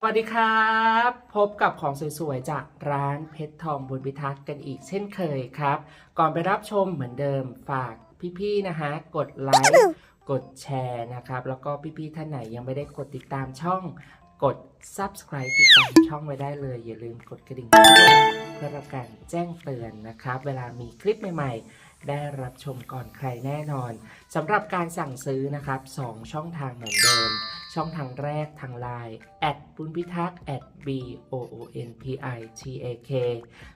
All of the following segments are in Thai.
สวัสดีครับ พบกับของสวยๆ จากร้านเพชรทองบุญพิทักษ์กันอีกเช่นเคยครับ ก่อนไปรับชมเหมือนเดิมฝากพี่ๆ นะฮะกดไลค์ กดแชร์นะครับ แล้วก็พี่ๆ ท่านไหนยังไม่ได้กดติดตามช่อง กด subscribe ติดตามช่องไว้ได้เลย อย่าลืมกดกระดิ่งเพื่อรับการแจ้งเตือนนะครับ เวลามีคลิปใหม่ๆ ได้รับชมก่อนใครแน่นอนสำหรับการสั่งซื้อนะครับ 2 ช่องทางเหมือนเดิม ช่องทางแรกทาง Line แอดบุญพิทักษ์ at b o o n p i t a k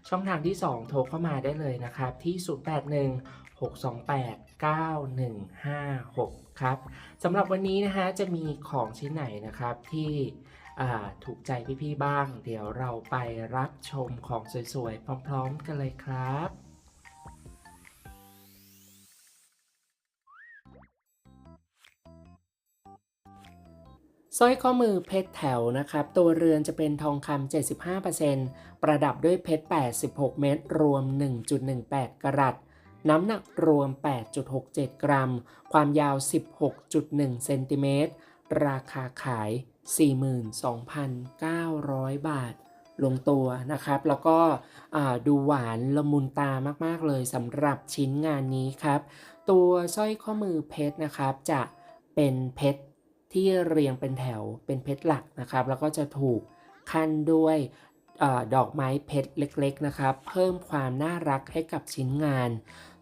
ช่องทางที่ 2 โทรเข้ามาได้เลยนะครับ ที่ 081 628 9156 ครับสำหรับวันนี้นะฮะจะมีของชิ้นไหนนะครับที่ถูกใจพี่ๆบ้าง เดี๋ยวเราไปรับชมของสวยๆ พร้อมๆ กันเลยครับ สร้อยข้อมือเพชรแถวนะครับ ตัวเรือนจะเป็นทองคำ 75%ประดับด้วยเพชร 86 เม็ดรวม 1.18 กรัตน้ำหนักรวม 8.67 กรัม ความยาว 16.1 เซนติเมตร ราคาขาย 42,900 บาท ลงตัวนะครับ แล้วก็ดูหวานละมุนตามาก ๆ เลยสำหรับชิ้นงานนี้ครับ ตัวสร้อยข้อมือเพชรนะครับ จะเป็นเพชร ที่เรียงเป็นแถวเป็นเพชรหลักนะครับ แล้วก็จะถูกขั้นด้วยอดอกไม้เพชรเล็กๆนะครับ เพิ่มความน่ารักให้กับชิ้นงาน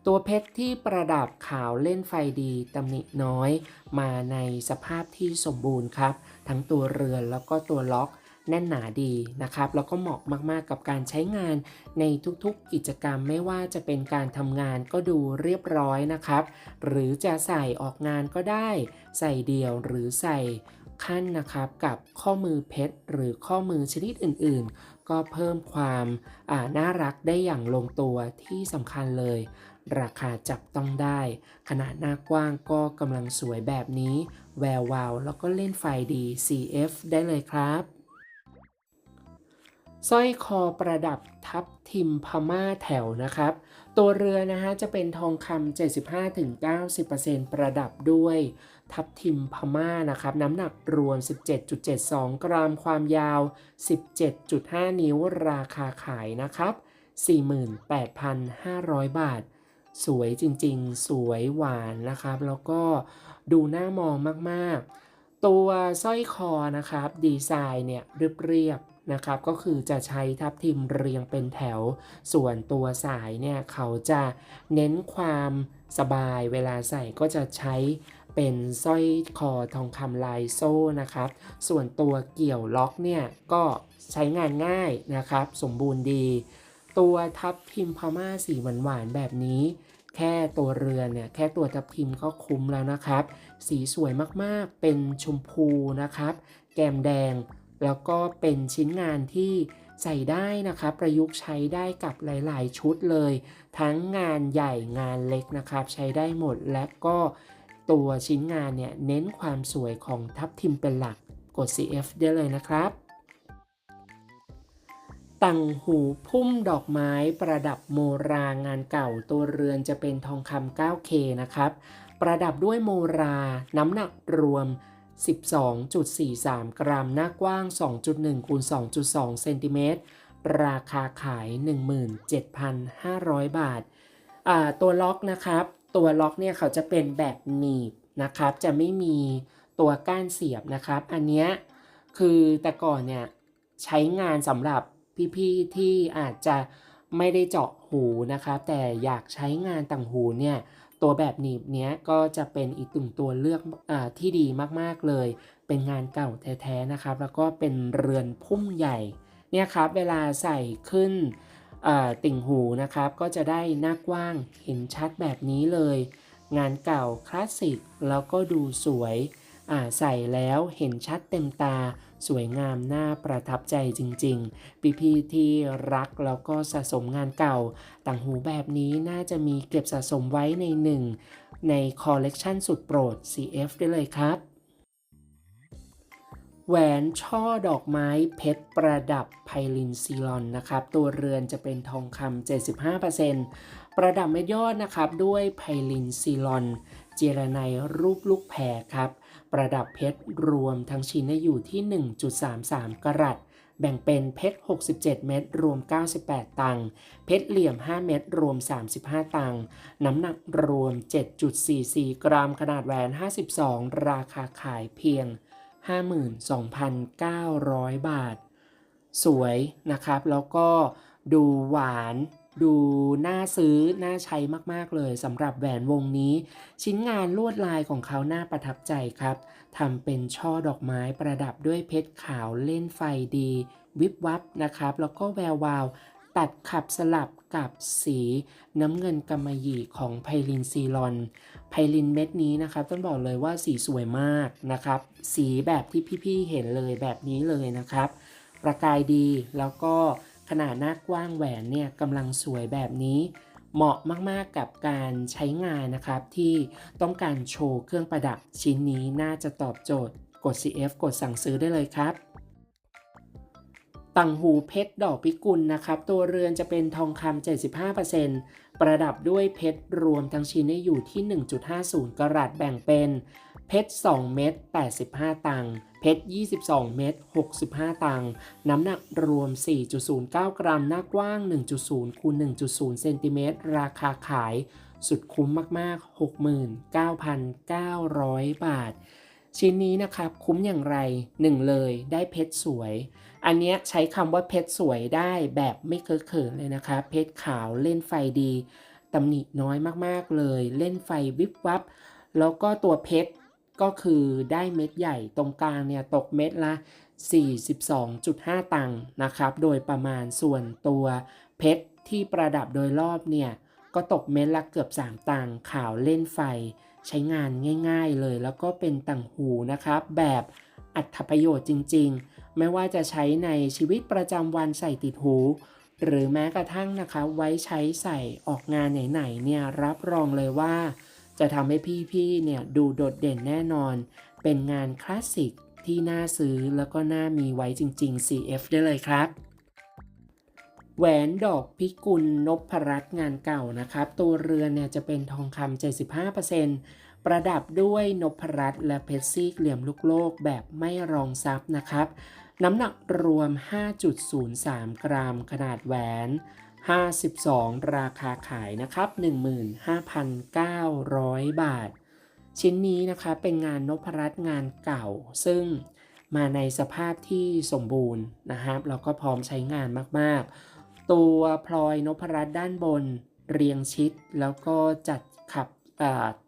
ตัวเพชรที่ประดับขาวเล่นไฟดีตำหนิน้อย มาในสภาพที่สมบูรณ์ครับ ทั้งตัวเรือนแล้วก็ตัวล็อก แน่นหนาดีนะครับ แล้วก็เหมาะมากๆกับการใช้งานในทุกๆกิจกรรมไม่ว่าจะเป็นการทำงานก็ดูเรียบร้อยนะครับ หรือจะใส่ออกงานก็ได้ ใส่เดี่ยวหรือใส่ขั้นนะครับกับข้อมือเพชรหรือข้อมือชนิดอื่นๆ ก็เพิ่มความาน่ารักได้อย่างลงตัวที่สำคัญเลย ราคาจับต้องได้ ขนาดหน้ากว้างก็กำลังสวยแบบนี้ แวววาวแล้วก็เล่นไฟดี CF ได้เลยครับ สร้อยคอประดับทับทิมพม่าแถวนะครับ ตัวเรือนะฮะจะเป็นทองคำ75-90%ประดับด้วยทับทิมพม่านะครับ น้ำหนักรวม 17.72 กรัมความยาว 17.5 นิ้วราคาขายนะครับ 48,500 บาท สวยจริงๆ สวยหวานนะครับ แล้วก็ดูน่ามองมากๆ ตัวสร้อยคอนะครับ ดีไซน์เนี่ยเรียบ นะครับ ก็คือจะใช้ทับทิมเรียงเป็นแถว ส่วนตัวสายเนี่ยเขาจะเน้นความสบายเวลาใส่ก็จะใช้เป็นสร้อยคอทองคำลายโซ่นะครับ ส่วนตัวเกี่ยวล็อกเนี่ยก็ใช้งานง่ายนะครับ สมบูรณ์ดี ตัวทับทิมพม่าสีหวานๆแบบนี้ แค่ตัวเรือนเนี่ยแค่ตัวทับทิมก็คุ้มแล้วนะครับ สีสวยมากๆเป็นชมพูนะครับ แก้มแดง แล้วก็เป็นชิ้นงานที่ใส่ได้นะครับประยุกต์ใช้ได้กับหลาย ๆ ชุดเลย ทั้งงานใหญ่งานเล็กนะครับ ใช้ได้หมดและก็ตัวชิ้นงานเนี่ย เน้นความสวยของทับทิมเป็นหลักกด CF ได้เลยนะครับต่างหูพุ่มดอกไม้ประดับโมรางานเก่าตัวเรือนจะเป็นทองคำ 9K นะครับ ประดับด้วยโมรา น้ำหนักรวม 12.43 กรัม หน้ากว้าง 2.1คูณ2.2 เซนติเมตร ราคาขาย 17,500 บาทอ่าตัวล็อกนะครับ ตัวล็อกเนี่ยเขาจะเป็นแบบหนีบนะครับ จะไม่มีตัวก้านเสียบนะครับ อันเนี้ยคือแต่ก่อนเนี่ยใช้งานสำหรับพี่ๆที่อาจจะไม่ได้เจาะหูนะครับ แต่อยากใช้งานต่างหูเนี่ย ตัวแบบหนีบเนี้ยก็จะเป็นอีกตึงตัวเลือกอที่ดีมากๆเลย เป็นงานเก่าแท้ๆนะครับ แล้วก็เป็นเรือนพุ่มใหญ่เนี่ยครับเวลาใส่ขึ้นติ่งหูนะครับก็จะได้หน้ากว้างเห็นชัดแบบนี้เลย งานเก่าคลาสสิกแล้วก็ดูสวยใส่แล้วเห็นชัดเต็มตา สวยงามน่าประทับใจจริงๆ พี่ๆที่รักแล้วก็สะสมงานเก่า ต่างหูแบบนี้น่าจะมีเก็บสะสมไว้ในหนึ่งในคอลเลกชันสุดโปรด CF ได้เลยครับ แหวนช่อดอกไม้เพชรประดับไพลินซีลอนนะครับ ตัวเรือนจะเป็นทองคำ75%ประดับเม็ดยอดนะครับ ด้วยไพลินซีลอน เจรไนรูปลูกแพรครับ ประดับเพชรรวมทั้งชิ้นเนี่ยอยู่ที่ 1.33 กรัตแบ่งเป็นเพชร 67 เม็ดรวม 98 ตังค์ เพชรเหลี่ยม 5 เม็ดรวม 35 ตังค์ น้ำหนักรวม 7.44 กรัม ขนาดแหวน 52 ราคาขายเพียง 52,900 บาท สวยนะครับ แล้วก็ดูหวาน ดูน่าซื้อ น่าใช้มากๆเลยสำหรับแหวนวงนี้ ชิ้นงานลวดลายของเขาน่าประทับใจครับทำเป็นช่อดอกไม้ประดับด้วยเพชรขาวเล่นไฟดี วิบวับนะครับ แล้วก็แวววาว ตัดขับสลับกับสีน้ำเงินกำมะหยี่ของไพลินซีลอน ไพลินเม็ดนี้นะครับ ต้องบอกเลยว่าสีสวยมากนะครับ สีแบบที่พี่ๆเห็นเลยแบบนี้เลยนะครับ ประกายดีแล้วก็ ขนาดหน้ากว้างแหวนเนี่ยกำลังสวยแบบนี้ เหมาะมากๆกับการใช้งานนะครับ ที่ต้องการโชว์เครื่องประดับชิ้นนี้น่าจะตอบโจทย์ กด CF กดสั่งซื้อได้เลยครับต่างหูเพชรดอกพิกุลนะครับ ตัวเรือนจะเป็นทองคำ75%ประดับด้วยเพชรรวมทั้งชิ้นเนี่ยอยู่ที่ 1.50 กรัตแบ่งเป็น เพชร 2 เม็ด85 ตังค์เพชร 22 เม็ด65 ตังค์ น้ำหนักรวม 4.09 กรัม หน้ากว้าง 1.0คูณ1.0 เซนติเมตร ราคาขายสุดคุ้มมาก ๆ 69,900 บาท ชิ้นนี้นะครับ คุ้มอย่างไร1เลยได้เพชรสวย อันเนี้ยใช้คำว่าเพชรสวยได้แบบไม่เคอะเขินเลยนะครับเพชรขาวเล่นไฟดีตำหนิน้อยมาก ๆ เลย เล่นไฟวิบวับ แล้วก็ตัวเพชร ก็คือได้เม็ดใหญ่ตรงกลางเนี่ยตกเม็ดละ 42.5 ตังค์นะครับ โดยประมาณส่วนตัวเพชรที่ประดับโดยรอบเนี่ย ก็ตกเม็ดละเกือบ 3 ตังค์ขาวเล่นไฟ ใช้งานง่ายๆเลย แล้วก็เป็นต่างหูนะครับ แบบอัตประโยชน์จริง ๆ ไม่ว่าจะใช้ในชีวิตประจำวันใส่ติดหู หรือแม้กระทั่งนะคะไว้ใช้ใส่ออกงานไหนๆเนี่ยรับรองเลยว่า จะทำให้พี่ๆเนี่ยดูโดดเด่นแน่นอน เป็นงานคลาสสิกที่น่าซื้อแล้วก็น่ามีไว้จริง ๆ CF ได้เลยครับ แหวนดอกพิกุลนพรัตน์งานเก่านะครับ ตัวเรือนเนี่ยจะเป็นทองคำ75%ประดับด้วยนพรัตน์และเพชรซีกเหลี่ยมลูกโลกแบบไม่รองซับนะครับ น้ำหนักรวม 5.03 กรัมขนาดแหวน 52 ราคาขายนะครับ 15,900 บาท ชิ้นนี้นะคะเป็นงานนพรัตน์งานเก่า ซึ่งมาในสภาพที่สมบูรณ์นะครับแล้วก็พร้อมใช้งานมากๆ ตัวพลอยนพรัตน์ด้านบนเรียงชิด แล้วก็จัดขับ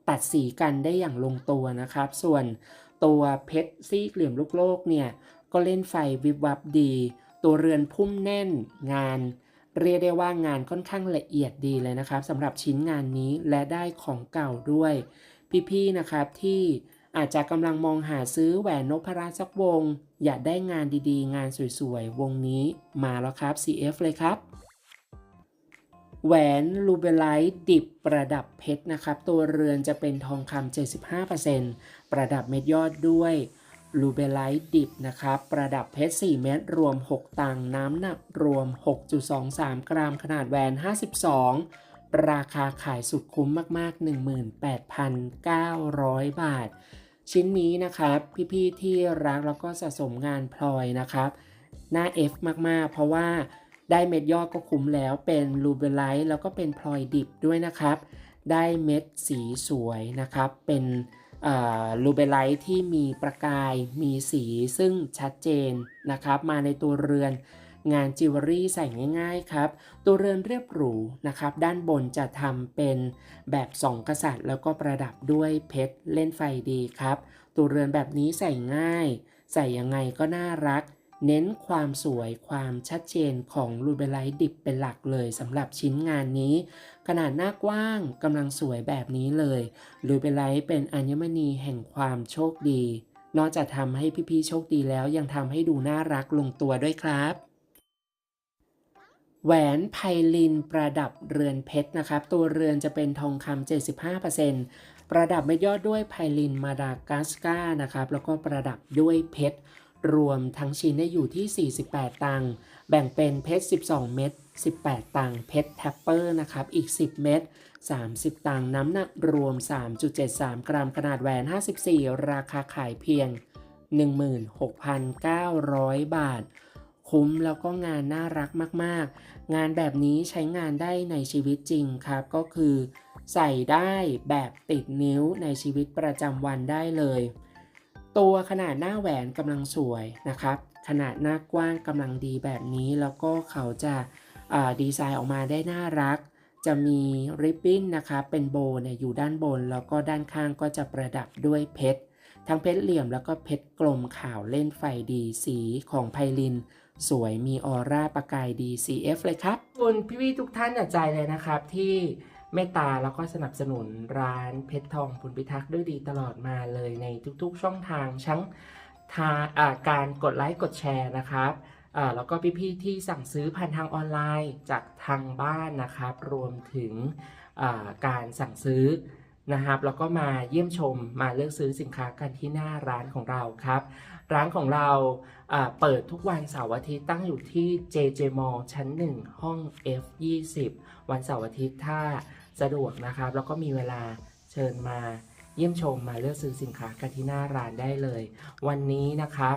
ตัดสีกันได้อย่างลงตัวนะครับ ส่วนตัวเพชรซี่เหลี่ยมลูกโลกเนี่ย ก็เล่นไฟวิบวับดี ตัวเรือนพุ่มแน่นงาน เรียกได้ว่างานค่อนข้างละเอียดดีเลยนะครับสำหรับชิ้นงานนี้และได้ของเก่าด้วย พี่ๆนะครับที่อาจจะกำลังมองหาซื้อแหวนนพรัตน์สักวง อยากได้งานดีๆ งานสวยๆ วงนี้มาแล้วครับ CF เลยครับ แหวนลูเบลไลท์ดิบประดับเพชรนะครับ ตัวเรือนจะเป็นทองคำ75%ประดับเม็ดยอดด้วย ลูเบลไลท์ดิบนะครับ ประดับเพชร 4 เม็ดรวม 6 ตังน้ำหนักรวม 6.23 กรัม ขนาดแหวน 52 ราคาขายสุดคุ้มมาก ๆ 18,900 บาท ชิ้นนี้นะครับ พี่ ๆ ที่รักแล้วก็สะสมงานพลอยนะครับ หน้า F มาก ๆ เพราะว่าได้เม็ดยอดก็คุ้มแล้วเป็นลูเบลไลท์แล้วก็เป็นพลอยดิบด้วยนะครับ ได้เม็ดสีสวยนะครับเป็น ลูเบลไลท์ที่มีประกายมีสีซึ่งชัดเจนนะครับ มาในตัวเรือนงานจิวเวลรี่ใส่ง่ายๆครับ ตัวเรือนเรียบหรูนะครับ ด้านบนจะทำเป็นแบบสองกษัตริย์ แล้วก็ประดับด้วยเพชรเล่นไฟดีครับ ตัวเรือนแบบนี้ใส่ง่าย ใส่ยังไงก็น่ารัก เน้นความสวยความชัดเจนของลูเบลไลท์ดิบเป็นหลักเลยสำหรับชิ้นงานนี้ ขนาดหน้ากว้างกำลังสวยแบบนี้เลยลูเบลไลท์เป็นอัญมณีแห่งความโชคดี นอกจากทำให้พี่ๆโชคดีแล้วยังทำให้ดูน่ารักลงตัวด้วยครับแหวนไพลินประดับเรือนเพชรนะครับ ตัวเรือนจะเป็นทองคำ75%ประดับเม็ดยอดด้วยไพลินมาดากัสกานะครับ แล้วก็ประดับด้วยเพชร รวมทั้งชิ้นได้อยู่ที่ 48 ตังค์แบ่งเป็นเพชร 12 เม็ด 18 ตังค์เพชรแทปเปอร์นะครับ อีก 10 เม็ด 30 ตังค์น้ำหนักรวม 3.73 กรัม ขนาดแหวน 54 ราคาขายเพียง 16,900 บาท คุ้มแล้วก็งานน่ารักมากๆ งานแบบนี้ใช้งานได้ในชีวิตจริงครับ ก็คือ ใส่ได้แบบติดนิ้วในชีวิตประจำวันได้เลย ตัวขนาดหน้าแหวนกำลังสวยนะครับ ขนาดหน้ากว้างกำลังดีแบบนี้ แล้วก็เขาจะาดีไซน์ออกมาได้น่ารัก จะมีริบบิ้นนะครับเป็นโบเนี่ยอยู่ด้านบน แล้วก็ด้านข้างก็จะประดับด้วยเพชร ทั้งเพชรเหลี่ยมแล้วก็เพชรกลมขาวเล่นไฟดีสีของไพลิน สวยมีออร่าประกายดี CF เลยครับคุณพี่ๆทุกท่านจาใจเลยนะครับที่ เมตตาแล้วก็สนับสนุนร้านเพชรทองพุนพิทักษ์ด้วยดีตลอดมาเลยในทุกๆช่องทางทั้งทาการกดไลค์กดแชร์นะครับแล้วก็พี่ ๆ ที่สั่งซื้อผ่านทางออนไลน์จากทางบ้านนะครับ รวมถึงการสั่งซื้อนะครับ แล้วก็มาเยี่ยมชมมาเลือกซื้อสินค้ากันที่หน้าร้านของเราครับ ร้านของเราเปิดทุกวันเสาร์อาทิตย์ตั้งอยู่ที่ JJ Mall ชั้น 1 ห้อง F20 วันเสาร์อาทิตย์ถ้าสะดวกนะครับ แล้วก็มีเวลาเชิญมาเยี่ยมชมมาเลือกซื้อสินค้ากันที่หน้าร้านได้เลย วันนี้นะครับ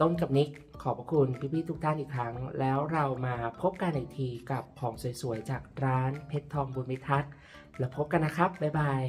ต้นกับนิกขอบพระคุณพี่ๆทุกท่านอีกครั้ง แล้วเรามาพบกันอีกทีกับของสวยๆ จากร้านเพชรทองบุญมิทัศน์แล้วพบกันนะครับ บ๊ายบาย